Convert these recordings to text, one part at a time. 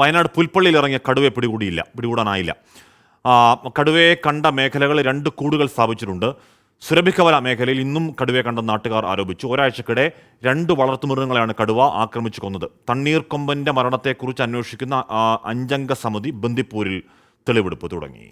വയനാട് പുൽപ്പള്ളിയിൽ ഇറങ്ങിയ കടുവയെ പിടികൂടിയില്ല പിടികൂടാനായില്ല. കടുവയെ കണ്ട മേഖലകളിൽ രണ്ട് കൂടുകൾ സ്ഥാപിച്ചിട്ടുണ്ട്. സുരഭിക്കവല മേഖലയിൽ ഇന്നും കടുവയെ കണ്ട നാട്ടുകാർ ആരോപിച്ചു. ഒരാഴ്ചക്കിടെ രണ്ട് വളർത്തുമൃഗങ്ങളെയാണ് കടുവ ആക്രമിച്ചു കൊന്നത്. തണ്ണീർക്കൊമ്പന്റെ മരണത്തെക്കുറിച്ച് അന്വേഷിക്കുന്ന അഞ്ചംഗ സമിതി ബന്ദിപ്പൂരിൽ തെളിവെടുപ്പ് തുടങ്ങി.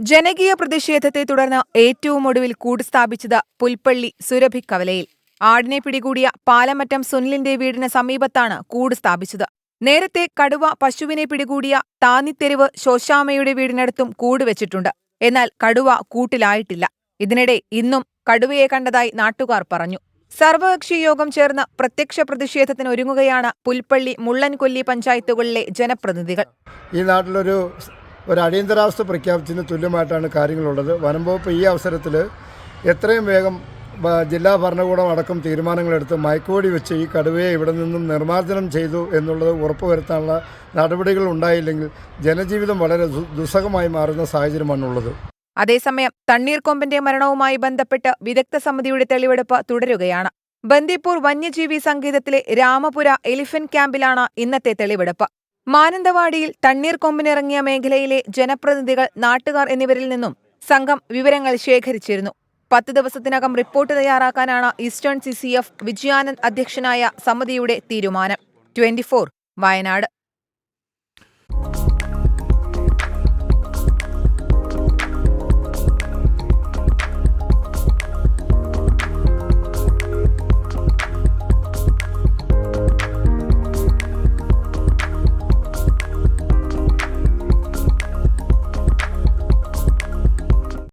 ജനകീയ പ്രതിഷേധത്തെ തുടർന്ന് ഏറ്റവും ഒടുവിൽ കൂട് സ്ഥാപിച്ചത് പുൽപ്പള്ളി സുരഭിക്കവലയിൽ. ആടിനെ പിടികൂടിയ പാലമറ്റം സുനിലിന്റെ വീടിന് സമീപത്താണ് കൂട് സ്ഥാപിച്ചത്. നേരത്തെ കടുവ പശുവിനെ പിടികൂടിയ താന്നിത്തെരുവ് ശോശാമയുടെ വീടിനടുത്തും കൂട് വെച്ചിട്ടുണ്ട്. എന്നാൽ കടുവ കൂട്ടിലായിട്ടില്ല. ഇതിനിടെ ഇന്നും കടുവയെ കണ്ടതായി നാട്ടുകാർ പറഞ്ഞു. സർവകക്ഷി യോഗം ചേർന്ന് പ്രത്യക്ഷ പ്രതിഷേധത്തിന് ഒരുങ്ങുകയാണ് പുൽപ്പള്ളി മുള്ളൻകൊല്ലി പഞ്ചായത്തുകളിലെ ജനപ്രതിനിധികൾ. ഈ നാട്ടിലൊരു ഒരു അടിയന്തരാവസ്ഥ പ്രഖ്യാപിച്ചതിന് തുല്യമായിട്ടാണ് കാര്യങ്ങളുള്ളത്. വനം വകുപ്പ് ഈ അവസരത്തിൽ എത്രയും വേഗം ജില്ലാ ഭരണകൂടം അടക്കം തീരുമാനങ്ങളെടുത്ത് മയക്കുവടി വെച്ച് ഈ കടുവയെ ഇവിടെ നിന്നും നിർമ്മാർജനം ചെയ്തു എന്നുള്ളത് ഉറപ്പുവരുത്താനുള്ള നടപടികൾ ഉണ്ടായില്ലെങ്കിൽ ജനജീവിതം വളരെ ദുസ്സഹമായി മാറുന്ന സാഹചര്യമാണുള്ളത് അതേസമയം തണ്ണീർക്കൊമ്പിന്റെ മരണവുമായി ബന്ധപ്പെട്ട് വിദഗ്ധ സമിതിയുടെ തെളിവെടുപ്പ് തുടരുകയാണ്. ബന്ദിപ്പൂർ വന്യജീവി സങ്കേതത്തിലെ രാമപുര എലിഫന്റ് ക്യാമ്പിലാണ് ഇന്നത്തെ തെളിവെടുപ്പ്. മാനന്തവാടിയിൽ തണ്ണീർക്കൊമ്പിനിറങ്ങിയ മേഖലയിലെ ജനപ്രതിനിധികൾ നാട്ടുകാർ എന്നിവരിൽ നിന്നും സംഘം വിവരങ്ങൾ ശേഖരിച്ചിരുന്നു. പത്ത് ദിവസത്തിനകം report തയ്യാറാക്കാനാണ് eastern C C F Vijayanand അധ്യക്ഷനായ സമിതിയുടെ തീരുമാനം. ട്വന്റി വയനാട്.